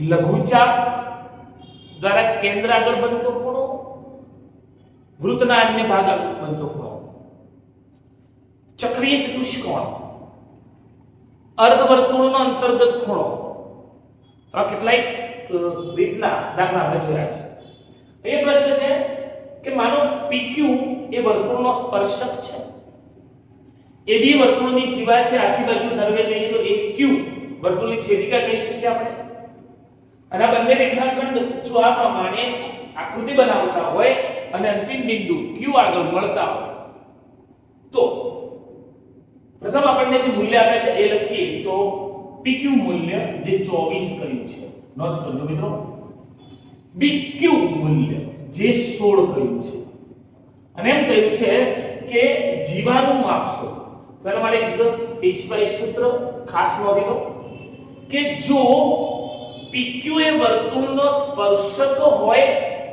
લઘુચાપ દ્વારા કેન્દ્ર આગળ બનતો ખૂણો, વૃત્તના અન્ય ભાગ આગળ બનતો ખૂણો. ચક્રીય ચતુષ્કોણ, અર્ધવર્તુળનો અંતર્ગત ખૂણો. આવા કેટલાય રીતના દાખલા આપણે જોયા છે. એ પ્રશ્ન છે કે માનો PQ એ વર્તુળનો સ્પર્શક છે. એ બી વર્તુળની જીવા છે, આખી બાજુ ધારો કે કહીએ તો AQ વર્તુળની છેદિકા કહી શકીએ આપણે. અને આ બંને રેખાખંડ જો આ પ્રમાણે આકૃતિ બનાવતા હોય અને અંતિમ બિંદુ Q આગળ મળતા હોય તો પ્રથમ આપણને જે મૂલ્ય આપે છે એ લખીએ તો PQ મૂલ્ય જે 24 કર્યું છે નોંધ કરજો મિત્રો BQ મૂલ્ય જે 16 કર્યું છે અને એમ કહ્યું છે કે જીવાનું માપશો ત્યારે માટે એકદમ સ્પેસિફાઈ સૂત્ર ખાસ નોંધી લો કે જો PQ એ વર્તુળનો સ્પર્શક હોય,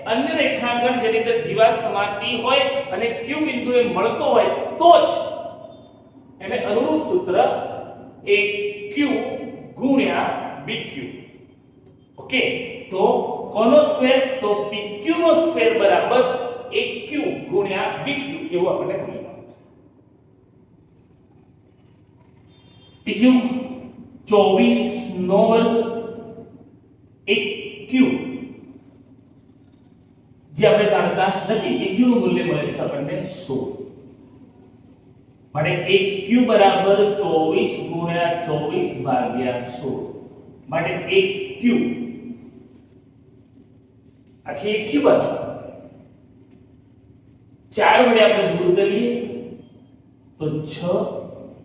અન્ય રેખાખંડ જેની અંદર જીવા સમાતી હોય અને Q બિંદુએ મળતો હોય, તો જ એને અનુરૂપ સૂત્ર AQ ગુણ્યા BQ ઓકે, તો કોનો સ્ક્વેર? તો PQ નો સ્ક્વેર બરાબર AQ ગુણ્યા BQ એવું આપણને મૂલ્ય મળે PQ 24 નો વર્ગ AQ જે આપણે જાણતા નથી AQ નું મૂલ્ય મળે છે આપણને 16 માટે AQ બરાબર 24 ગુણ્યા 24 ભાગ્યા 16 માટે AQ આખી AQ બાજુ ચાર વડે આપણે દૂર કરીએ તો 6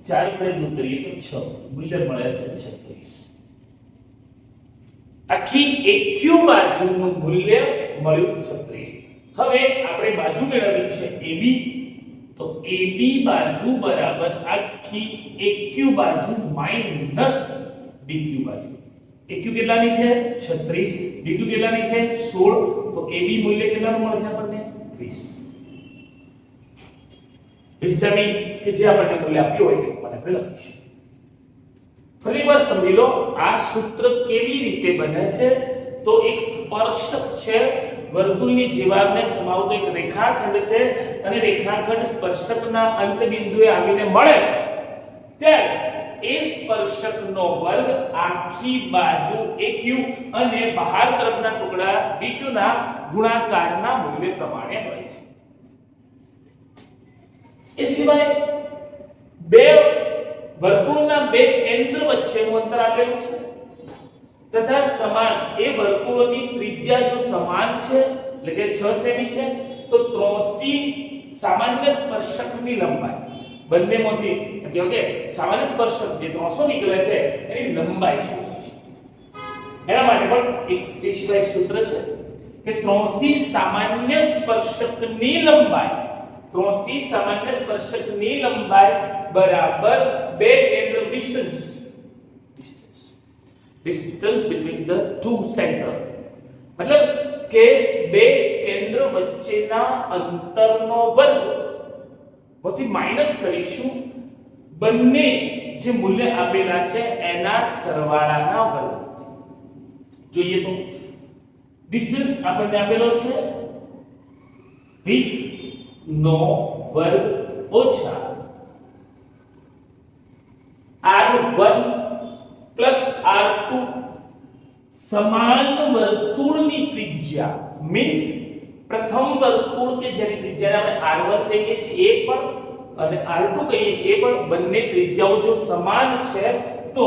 ચાર વડે દૂર કરીએ તો 6 મૂલ્ય મળે છે 36 આખી AQ બાજુનું મૂલ્ય મળ્યું 36 હવે આપણે બાજુ મેળવવી છે AB. તો AB બાજુ બરાબર આખી AQ બાજુ? માઇનસ BQ બાજુ? AQ કેટલાની છે? 36 BQ કેટલાની છે? 16 તો AB મૂલ્ય કેટલાનું મળશે આપણને? 20 વિસમી કે જે આપણને મૂલ્ય આપ્યું હોય એ આપણે લખીશું ફરી વાર સમજી લો, આ સૂત્ર કેવી રીતે બને છે? તો એક સ્પર્શક છે, વર્તુળની જીવાને સમાવતો એક રેખાખંડ છે અને રેખાખંડ સ્પર્શકના અંત બિંદુએ આવીને મળે છે. ત્યારે એ સ્પર્શકનો વર્ગ આખી બાજુ AQ અને બહાર તરફના ટુકડા BQ ના ગુણાકારના મૂલ્ય પ્રમાણે હોય છે. એ સિવાય બે વર્તુળના બે કેન્દ્ર વચ્ચેનું અંતર આપેલું છે. તથા સમાન, એ વર્તુળોની ત્રિજ્યા જો સમાન છે, એટલે કે 6 સેમી છે, તો ત્રોસી સામાન્ય સ્પર્શકની લંબાઈ. બંનેમાંથી, એમ કે ઓકે સામાન્ય સ્પર્શક જે 300 નીકળે છે, એની લંબાઈ શું હશે એના માટે પણ એક સ્પેસિફાઈ સૂત્ર છે કે ત્રોસી સામાન્ય સ્પર્શકની લંબાઈ, ત્રોસી સામાન્ય સ્પર્શકની લંબાઈ બરાબર બે કેન્દ્ર distance distance distance between the two center. મતલબ કે બે કેન્દ્ર વચ્ચેના અંતરનો વર્ગમાંથી માઇનસ કરીશું બંને જે મૂલ્ય આપેલા છે એના સરવાળાના વર્ગ જોઈએ તો ડિસ્ટન્સ આપણને આપેલો છે 20 નો વર્ગ ઓછા r1 પ્લસ r2 સમાન વર્તુળની ત્રિજ્યા. મીન્સ પ્રથમ વર્તુળ કે જેની ત્રિજ્યાને આપણે r1 કહીએ છીએ, એ પણ અને r2 કહીએ છીએ, એ પણ બંને ત્રિજ્યાઓ જો સમાન છે, તો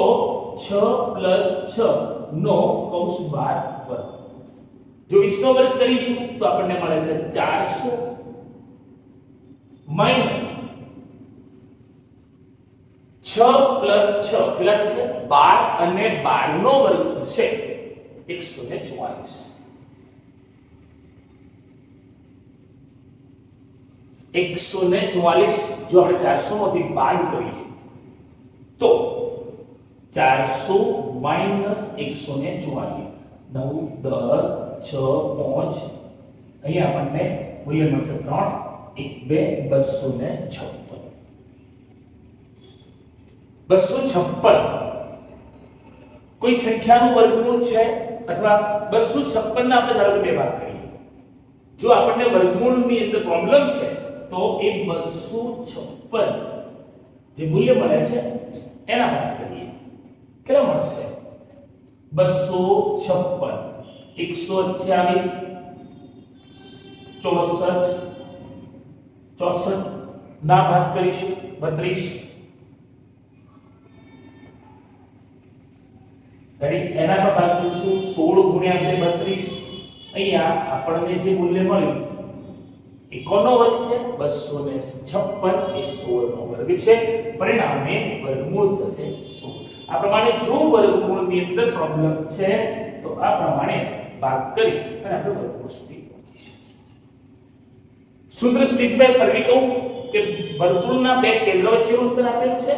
6 6 નો કૌંસ 12 વર્ગ. જો 20 નો વર્ગ કરીશું, તો આપણને મળે છે 400 માઇનસ 6 પ્લસ છ કેટલા થશે? બાર અને 12 નો વર્ગ થશે 144 144 જો આપણે 400 માંથી બાદ કરીએ, તો 400 માઇનસ 144 9 10 6 5 અહીંયા આપણને મૂલ્ય મળશે 3 1 2 256 બસો છપ્પન. કોઈ સંખ્યાનું વર્ગમૂળ છે? અથવા બસો છપ્પન ના આપણે ધારો કે બે ભાગ કરીએ. જો આપણને વર્ગમૂળની અંદર પ્રોબ્લેમ છે, તો એ બસો છપ્પન જે મૂલ્ય મળે છે, એના ભાગ કરીએ. કેટલા મળશે? બસો છપ્પન. એકસો અઠ્યાવીસ. ચોસઠ. ચોસઠ ના ભાગ કરીશું. બત્રીસ. રેડી એના પર ભાગ કરીશું સોળ ગુણ્યા બે બત્રીસ. અહીંયા આપણને જે મૂલ્ય મળ્યું, એકોનો વર્ગ છે બસો ને છપ્પન, એ 16 નો વર્ગ છે. પરિણામે વર્ગમૂળ થશે 16 આ પ્રમાણે જો વર્ગમૂળની અંદર પ્રોબ્લેમ છે, તો આ પ્રમાણે ભાગ કરી અને આપણે વર્ગમૂળ સુધી પહોંચી શકીએ. સૂત્ર સ્પેસિફાય ફરવી કહું કે વર્તુળના બે કેન્દ્ર વચ્ચેનું અંતર આપેલું છે.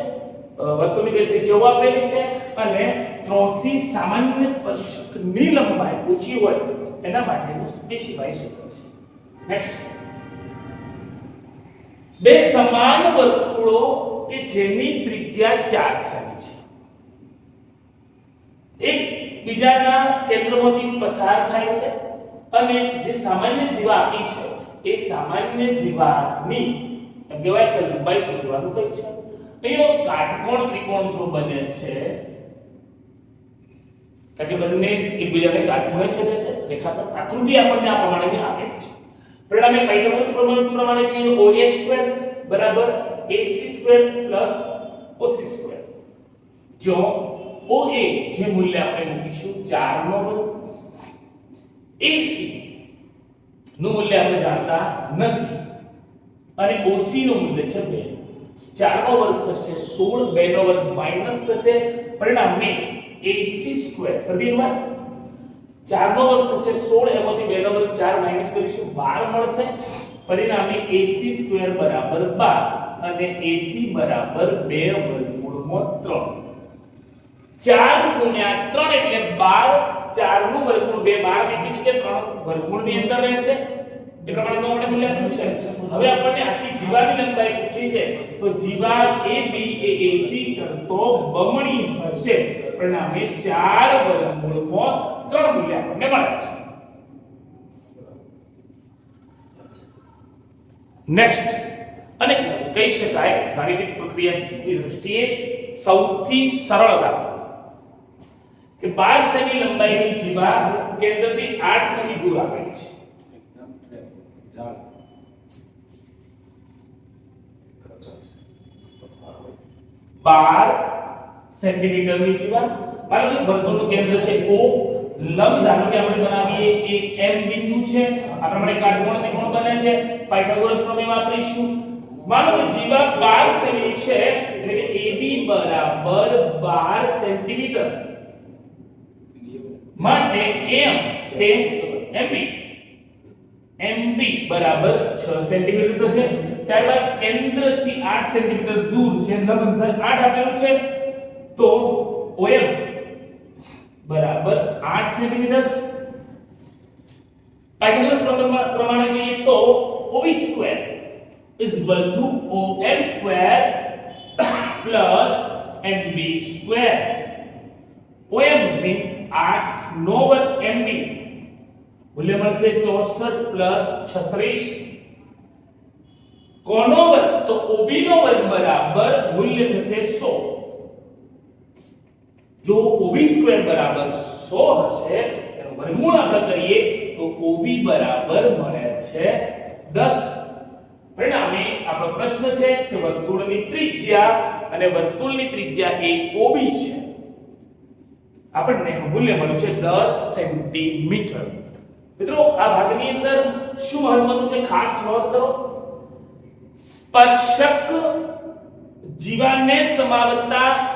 વર્તુળની બે ત્રિજ્યાઓ આપેલી છે અને ત્રણસી સામાન્ય સ્પર્શકની લંબાઈ ઊંચી હોય, એના માટેનું સ્પેસિફાઈ સૂત્ર છે. નેક્સ્ટ બે સમાન વર્તુળો કે જેની ત્રિજ્યા 4 સેમી છે. એક બીજાના કેન્દ્રમાંથી પસાર થાય છે અને જે સામાન્ય જીવા આપી છે, એ સામાન્ય જીવાની એમ કહેવાય કે લંબાઈ શોધવાનું કંઈક છે. અહીંયા કાટકોણ ત્રિકોણ જો બને છે કારણ કે બંને એકબીજાને કાટખૂણે છેદે છે રેખાખંડ આકૃતિ આપણને આ પ્રમાણેની આપેલી છે. પરિણામે પાયથાગોરસ પ્રમાણે જોઈએ તો OA બરાબર AC square plus OC square. જો OA જે મૂલ્ય આપણે મૂકીશું 4 નો વર્ગ AC નું મૂલ્ય આપણે જાણતા નથી. અને OC નું મૂલ્ય છે 2 4 નો વર્ગ થશે 16 2 નો વર્ગ માઇનસ થશે. પરિણામે AC સ્ક્વેર ફરી એકવાર 4 નો વર્ગ થશે 16 એમાંથી બે નો વર્ગ 4 માઇનસ કરીશું 12 મળશે. પરિણામે AC સ્ક્વેર બરાબર 12 અને AC બરાબર 2 વર્ગમૂળમાં 3 4 ગુણ્યા 3 એટલે 12 4 નું વર્ગમૂળ 2 12 એટલે કે 3 વર્ગમૂળ અંદર રહેશે. એ પ્રમાણે આપણે મૂલ્ય આપ્યું છે. હવે આપણને આખી જીવાની લંબાઈ પૂછી છે. તો જીવા AB એ AC કરતો બમણી હશે. પરિણામે 4 વર્ગમૂળમાં 3 મૂલ્ય આપણને મળે છે. નેક્સ્ટ અને કહી શકાય, ગાણિતિક પ્રક્રિયાની દ્રષ્ટિએ સૌથી સરળ દાખલો કે 12 સેમી લંબાઈની જીવા કેન્દ્રથી 8 સેમી દૂર આવેલી છે. બાર સેન્ટીમીટરની જીવા માનો કે વર્તુળનું કેન્દ્ર છે O લંબ, ધારો કે આપણે બનાવીએ એક M બિંદુ છે. આ પ્રમાણે કાટકોણ ત્રિકોણ બને છે? પાયથાગોરસ પ્રમેય વાપરીશું. માનો કે જીવા 12 સેમી છે, એટલે કે AB બરાબર 12 સેન્ટીમીટર. માટે M કે MB MB બરાબર 6 સેન્ટીમીટર થશે. ત્યારબાદ કેન્દ્રથી 8 સેન્ટીમીટર દૂર છે, લંબ અંતર 8 આપેલું છે. તો OM બરાબર 8 સેન્ટીમીટર પાયથાગોરસ પ્રમેય પ્રમાણે જોઈએ તો OB square is equal to OM square plus MB square OM means 8 નો વર્ગ MB મૂલ્ય મળશે 64 પ્લસ 36 કોનો વર્ગ તો OB નો વર્ગ બરાબર મૂલ્ય થશે 100 જો OB સ્ક્વેર બરાબર 100 હશે, એનું વર્ગમૂળ આપણે કરીએ તો OB બરાબર મળે છે 10 પરિણામે આપણો પ્રશ્ન છે કે વર્તુળની ત્રિજ્યા અને વર્તુળની ત્રિજ્યા એ OB છે. આપણને મૂલ્ય મળ્યું છે 10 સેન્ટીમીટર. મિત્રો, આ ભાગની અંદર શું મહત્વનું છે? ખાસ નોંધ કરો. સ્પર્શક જીવાને સમાવતા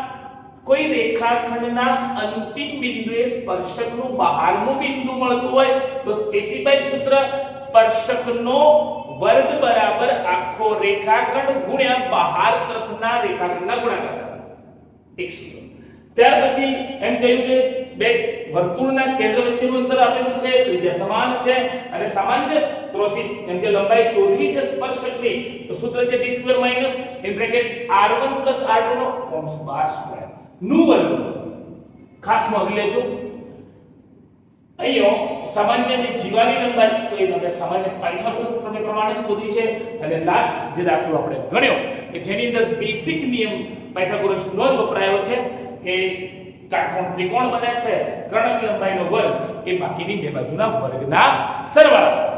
કોઈ રેખાખંડના અંતિમ બિંદુએ સ્પર્શકનું બહારનું બિંદુ મળતું હોય તો સ્પેસિફાઈ સૂત્ર સ્પર્શકનો વર્ગ બરાબર આખો રેખાખંડ ગુણ્યા બહાર તરફના રેખાખંડના ગુણાકાર સાથે. એક સૂત્ર ત્યાર પછી એમ કહ્યું કે બે વર્તુળના કેન્દ્ર વચ્ચેનું અંતર આપેલું છે ત્રિજ્યા સમાન છે અને સામાન્ય ત્રોસી એમ કે લંબાઈ શોધવી છે સ્પર્શકની, તો સૂત્ર છે d square minus bracket r1 r2 નો કૌંસ 12 સ્ક્વેર. નું વર્ગમૂળ ખાસ નોંધ લેજો અહીંયા સામાન્ય જે જીવાની લંબાઈ, તો એ આપણે સામાન્ય પાયથાગોરસ પ્રમેય પ્રમાણે શોધી છે. અને લાસ્ટ જે દાખલો આપણે ગણ્યો, કે જેની અંદર બેસિક નિયમ પાયથાગોરસનો જ વપરાયો છે, કે કાટકોણ ત્રિકોણ બને છે, કર્ણક લંબાઈનો વર્ગ, એ બાકીની બે બાજુના વર્ગના સરવાળા બરાબર